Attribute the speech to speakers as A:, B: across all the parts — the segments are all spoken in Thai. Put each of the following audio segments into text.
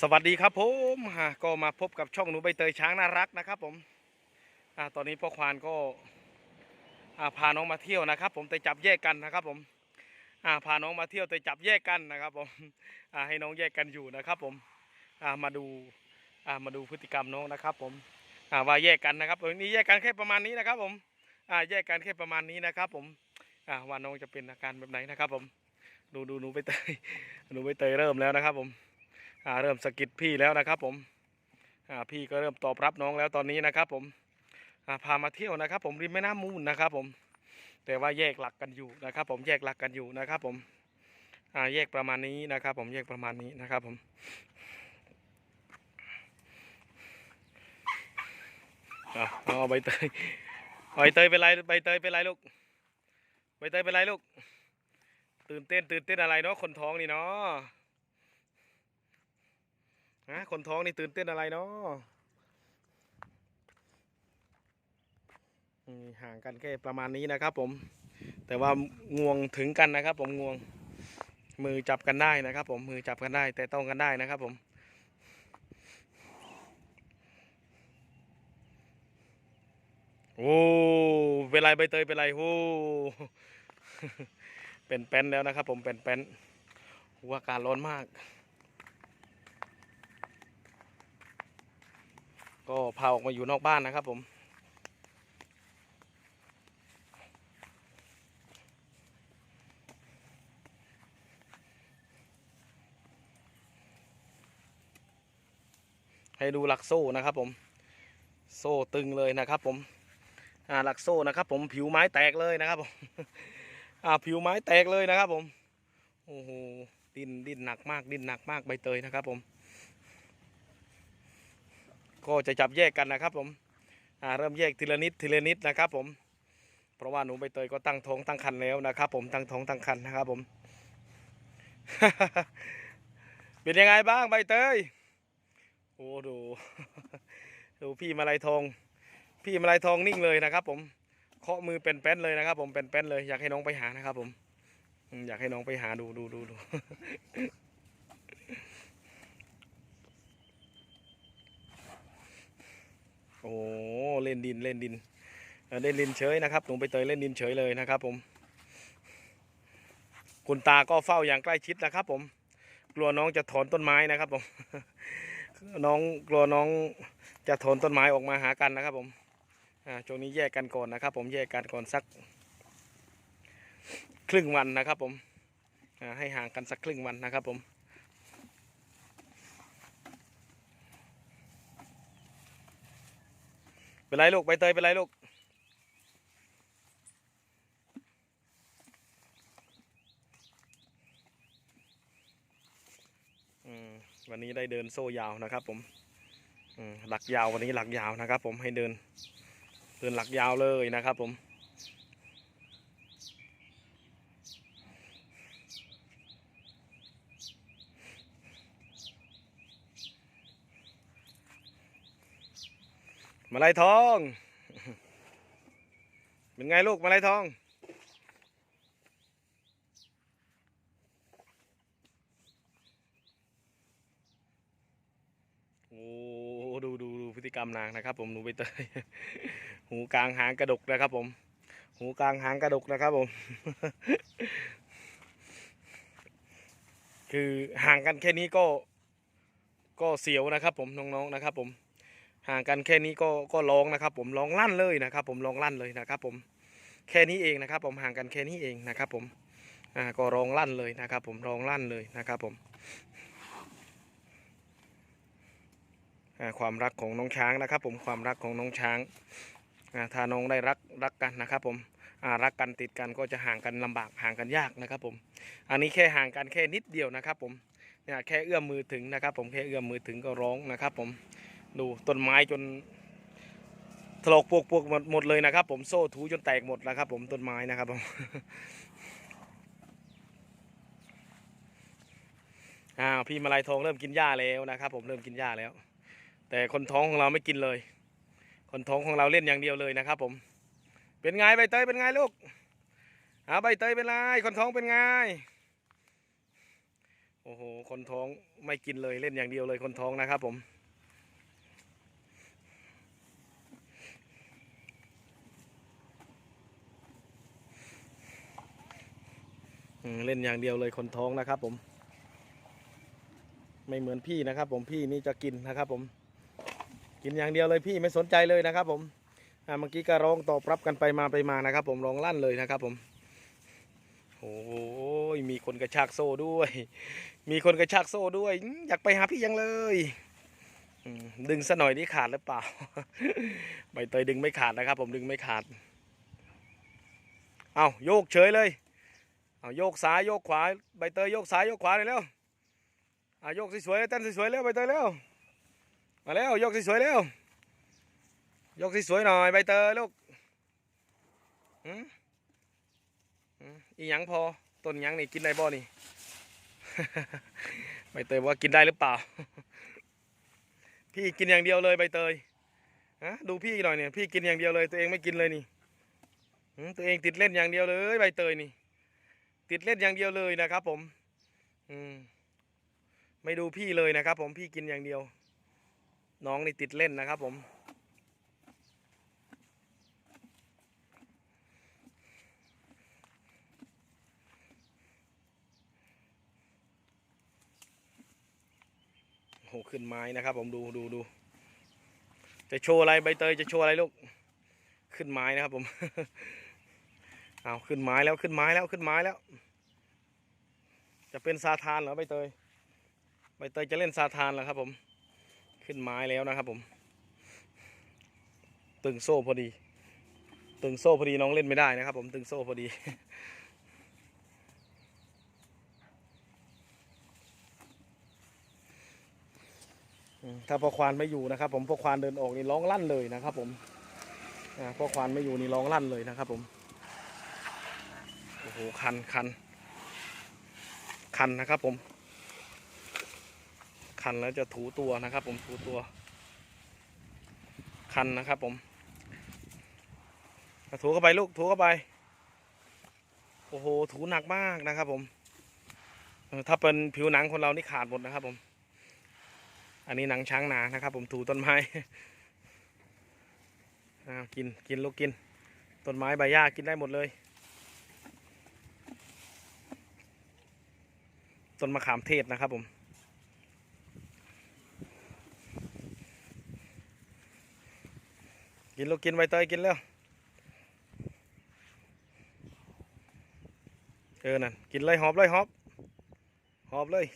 A: สวัสดีครับผมก็มาพบกับช่องหนูใบเตยช้างน่ารักนะครับผมอตอนนี้พ่อควานก็พาน้องมาเที่ยวนะครับ ผมแต่จับแยกกันนะครับผมพาน้องมาเที่ยวแต่จับแยกกันนะครับผมให้น้องแยกกันอยู่นะครับผมมาดูมาดูพฤติกรรมน้องนะครับ ผมว่าแยกกันนะครับนี้แยกกันแค่ประมาณนี้นะครับ ผมแยกกันแค่ประมาณนี้นะครับ ผมว่าน้องจะเป็นอาการแบบไหนนะครับ ผม ดูดูหนูใบเตยหนูใบเตยเริ่มแล้วนะครับผม เริ่มสกิดพี่แล้วนะครับผมพี่ก็เริ่มตอบรับน้องแล้วตอนนี้นะครับผมพามาเที่ยวนะครับ ผมริมแม่น้ำมูลนะครับผมแต่ว่าแยกหลักกันอยู่นะครับ ผมแยกหลักกันอยู่นะครับ ผมแยกประมาณนี้นะครับ ผมแยกประมาณนี้นะครับผมอ่าเอาใบเตยใบเตยเป็นไรใบเตยเป็นไรลูกใบเตยเป็นไรลูก ตื่นเต้นตื่นเต้นอะไรเนาะคนท้องนี่เนาะ ฮะคนท้องนี่ตื่นเต้นอะไรเนาะห่างกันแค่ประมาณนี้นะครับ ผม แต่ว่างวงถึงกันนะครับ ผมงวง มือจับกันได้นะครับ ผมมือจับกันได้ แต่ต้องกันได้นะครับ ผมโอ้เป็นไรใบเตยเป็นไรโอ้เป็นแป้นแล้วนะครับ ผมเป็นแป้นหัวอากาศร้อนมาก ก็พาออกมาอยู่นอกบ้านนะครับผม ให้ดูหลักโซ่นะครับผม โซ่ตึงเลยนะครับผมอ่าหลักโซ่นะครับผมผิวไม้แตกเลยนะครับผมอ่าผิวไม้แตกเลยนะครับผม โอ้โห ดินดินหนักมาก ดินหนักมากใบเตยนะครับผม ก็จะจับแยกกันนะครับผมเริ่มแยกทีละนิดทีละนิดนะครับผม เพราะว่าหนูใบเตยก็ตั้งท้องตั้งคันแล้วนะครับ ผมตั้งท้องตั้งคันนะครับผม เป็นยังไงบ้างใบเตย โอ้ดู ดูพี่มาลัยทอง พี่มาลัยทองนิ่งเลยนะครับ ผม เคาะมือเป็นแป้นเลยนะครับ ผมเป็นแป้นเลยอยากให้น้องไปหานะครับ ผมอืมอยากให้น้องไปหาดูดูดูดู โอ้เล่นดินเล่นดินเอ่อเล่นดินเฉยนะครับหนูไปเตยเล่นดินเฉยเลยนะครับ ผม คุณตาก็เฝ้าอย่างใกล้ชิดนะครับ ผม กลัวน้องจะถอนต้นไม้นะครับ ผม น้องกลัวน้องจะถอนต้นไม้ออกมาหากันนะครับ ผมอ่าช่วงนี้แยกกันก่อนนะครับ ผมแยกกันก่อนสัก ครึ่งวันนะครับ ผมให้ห่างกันสักครึ่งวันนะครับ ผม เป็นไรลูกใบเตยเป็นไรลูกวันนี้ได้เดินโซ่ยาวนะครับผมหลักยาววันนี้หลักยาวนะครับ ผมให้เดิน เดินหลักยาวเลยนะครับผม มาลายทอง เป็นไงลูกมาลายทอง โอ้ดูดูดูพฤติกรรมนางนะครับ ผมหนูใบเตยหูกลางหางกระดกนะครับ ผม หูกลางหางกระดกนะครับผม คือห่างกันแค่นี้ก็ก็เสียวนะครับ ผมน้องๆนะครับ ผม ห่างกันแค่นี้ก็ก็ร้องนะครับ ผมร้องลั่นเลยนะครับ ผมร้องลั่นเลยนะครับ ผมแค่นี้เองนะครับ ผมห่างกันแค่นี้เองนะครับ ผมอ่าก็ร้องลั่นเลยนะครับ ผมร้องลั่นเลยนะครับ ผมความรักของน้องช้างนะครับ ผมความรักของน้องช้างถ้าน้องได้รักรักกันนะครับ ผมรักกันติดกันก็จะห่างกันลำบากห่างกันยากนะครับ ผม อันนี้แค่ห่างกันแค่นิดเดียวนะครับ ผมเนี่ยแค่เอื้อมมือถึงนะครับ ผมแค่เอื้อมมือถึงก็ร้องนะครับ ผม ดูต้นไม้จนถลอกปวกปวกหมดหมดเลยนะครับ ผมโซ่ถูจนแตกหมดนะครับ ผมต้นไม้นะครับผมอ้าวพี่มาลายทองเริ่มกินหญ้าแล้วนะครับ ผมเริ่มกินหญ้าแล้ว แต่คนท้องของเราไม่กินเลย คนท้องของเราเล่นอย่างเดียวเลยนะครับ ผม เป็นไงใบเตยเป็นไงลูกอ้าใบเตยเป็นไรคนท้องเป็นไงโอ้โหคนท้องไม่กินเลยเล่นอย่างเดียวเลยคนท้องนะครับ ผม เล่นอย่างเดียวเลยคนท้องนะครับ ผม ไม่เหมือนพี่นะครับ ผมพี่นี่จะกินนะครับ ผม กินอย่างเดียวเลยพี่ไม่สนใจเลยนะครับ ผมเมื่อกี้ก็ร้องตอบรับกันไปมาไปมานะครับ ผมร้องลั่นเลยนะครับ ผมโอ้ยมีคนกระชากโซ่ด้วย มีคนกระชากโซ่ด้วย อยากไปหาพี่ยังเลยดึงซะหน่อยนี่ขาดหรือเปล่า ใบเตยดึงไม่ขาดนะครับ ผมดึงไม่ขาด เอาโยกเฉยเลย เอาโยกซ้ายโยกขวาใบเตยโยกซ้ายโยกขวาเลยเร็วเอาโยกสวยๆเต้นสวยๆเร็วใบเตยเร็วมาแล้วโยกสวยๆเร็วโยกสวยๆหน่อยใบเตยลูกอืมอืมอีหยังพอต้นหยังนี่กินได้บ่นี่ใบเตยบอกว่ากินได้หรือเปล่า พี่กินอย่างเดียวเลยใบเตยฮะดูพี่หน่อยเนี่ยพี่กินอย่างเดียวเลยตัวเองไม่กินเลยนี่ตัวเองติดเล่นอย่างเดียวเลยใบเตยนี่ ติดเล่นอย่างเดียวเลยนะครับผมอืมไม่ดูพี่เลยนะครับ ผมพี่กินอย่างเดียว น้องนี่ติดเล่นนะครับ ผมโอ้โหขึ้นไม้นะครับ ผมดูดูดูจะโชว์อะไรใบเตยจะโชว์อะไรลูก ขึ้นไม้นะครับผม เอาขึ้นไม้แล้วขึ้นไม้แล้วขึ้นไม้แล้ว จะเป็นซาทานเหรอใบเตยใบเตยจะเล่นซาทานเหรอครับ ผม ขึ้นไม้แล้วนะครับ ผม ตึงโซ่พอดี ตึงโซ่พอดีน้องเล่นไม่ได้นะครับ ผมตึงโซ่พอดีถ้าพ่อควานไม่อยู่นะครับ ผมพ่อควานเดินออกนี่ร้องลั่นเลยนะครับ ผมพ่อควานไม่อยู่นี่ร้องลั่นเลยนะครับ ผม โอ้โหคันคันคันนะครับผม คันแล้วจะถูตัวนะครับผมถูตัว คันนะครับผมถูเข้าไปลูกถูเข้าไป โอ้โหถูหนักมากนะครับผม ถ้าเป็นผิวหนังคนเรานี่ขาดหมดนะครับผม อันนี้หนังช้างหนานะครับผมถูต้นไม้อ่ากินกินลูกกิน ต้นไม้ใบหญ้ากินได้หมดเลย ต้นมะขามเทศนะครับผม กินลูกกินใบเตยกินแล้ว เออนั่นกินเลยหอบเลยหอบ หอบเลย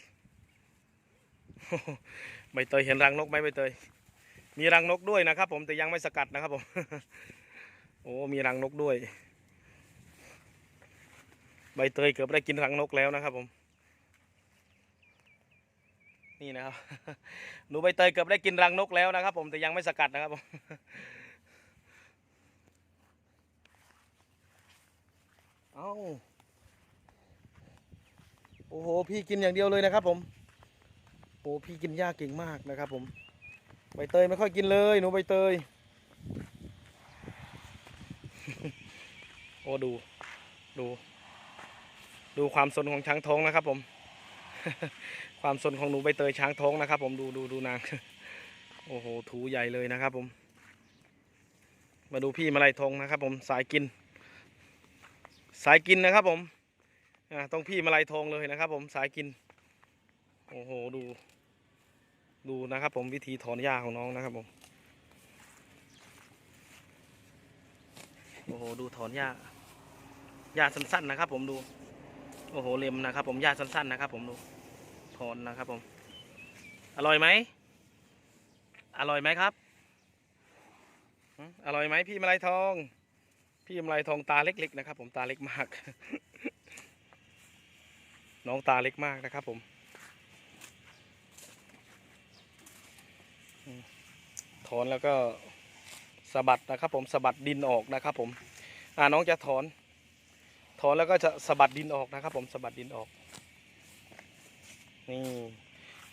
A: ใบเตยเห็นรังนกไหมใบเตย มีรังนกด้วยนะครับผมแต่ยังไม่สกัดนะครับผม โอ้มีรังนกด้วย ใบเตยเกือบได้กินรังนกแล้วนะครับผม นี่นะครับ หนูใบเตยเกือบได้กินรังนกแล้วนะครับ ผมแต่ยังไม่สกัดนะครับผมเอาโอ้โหพี่กินอย่างเดียวเลยนะครับ ผมโอ้พี่กินหญ้าเก่งมากนะครับ ผมใบเตยไม่ค่อยกินเลยหนูใบเตยโอ้ดูดู ดูความสนของช้างท้องนะครับผม ความสนของหนูใบเตยช้างท้องนะครับ ผมดูดูดูนางโอ้โหถูใหญ่เลยนะครับ ผม มาดูพี่มาลัยทองนะครับ ผมสายกิน สายกินนะครับ ผมอ่าต้องพี่มาลัยทองเลยนะครับ ผมสายกินโอ้โหดู ดูนะครับ ผมวิธีถอนหญ้าของน้องนะครับ ผมโอ้โหดูถอนหญ้าหญ้าสั้นๆนะครับ ผมดูโอ้โหเล็มนะครับ ผมหญ้าสั้นๆนะครับ ผมดู ถอนนะครับผม อร่อยไหม อร่อยไหมครับ อร่อยไหมพี่มาลัยทอง พี่มาลัยทองตาเล็กๆนะครับ ผมตาเล็กมาก น้องตาเล็กมากนะครับผมอืมถอนแล้วก็สะบัดนะครับ ผมสะบัดดินออกนะครับ ผม อ่าน้องจะถอน ถอนแล้วก็จะสะบัดดินออกนะครับ ผมสะบัดดินออก นี่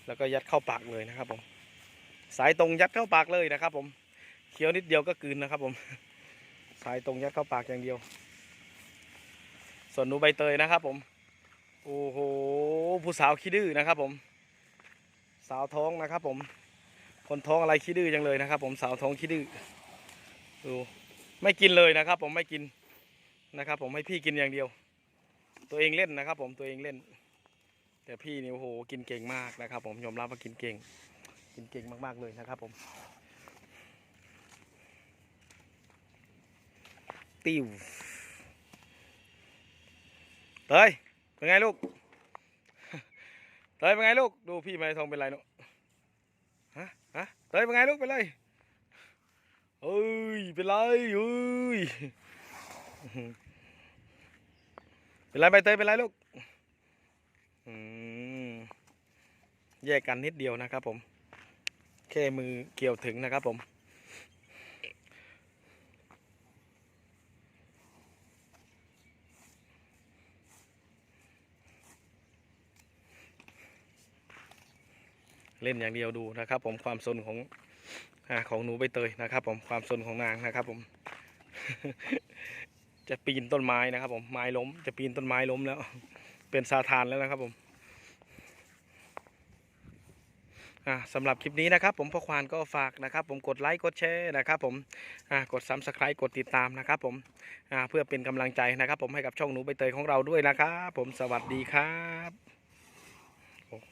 A: แล้วก็ยัดเข้าปากเลยนะครับผม สายตรงยัดเข้าปากเลยนะครับ ผมเคี้ยวนิดเดียวก็กลืนนะครับ ผม สายตรงยัดเข้าปากอย่างเดียว ส่วนหนูใบเตยนะครับ ผมโอ้โหผู้สาวขี้ดื้อนะครับ ผม สาวท้องนะครับ ผม คนท้องอะไรขี้ดื้อจังเลยนะครับ ผมสาวท้องขี้ดื้อดูไม่กินเลยนะครับ ผมไม่กินนะครับ ผมให้พี่กินอย่างเดียว ตัวเองเล่นนะครับ ผมตัวเองเล่น แต่พี่นี่โอ้โหกินเก่งมากนะครับ ผมยอมรับว่ากินเก่ง กินเก่งมากๆเลยนะครับ ผม ติวเตยเป็นไงลูกเตยเป็นไงลูกดูพี่ไม่ทองเป็นไรเนาะฮะฮะเตยเป็นไงลูกเป็นไรเอ้ยเป็นไรเอ้ยเป็นไรใบเตยเป็นไรลูก แยกกันนิดเดียวนะครับผม แค่มือเกี่ยวถึงนะครับผม เล่นอย่างเดียวดูนะครับ ผมความสนของอของหนูใบเตยนะครับ ผมความสนของนางนะครับ ผม จะปีนต้นไม้นะครับ ผมไม้ล้ม จะปีนต้นไม้ล้มแล้ว เป็นซาทานแล้วนะครับผมอ่าสำหรับคลิปนี้นะครับผมพ่อควานก็ฝากนะครับผมกดไลค์กดแชร์นะครับผมอ่ากดซับสไครต์กดติดตามนะครับผมอ่าเพื่อเป็นกำลังใจนะครับผมให้กับช่องหนูใบเตยของเราด้วยนะครับผมสวัสดีครับโอ้โห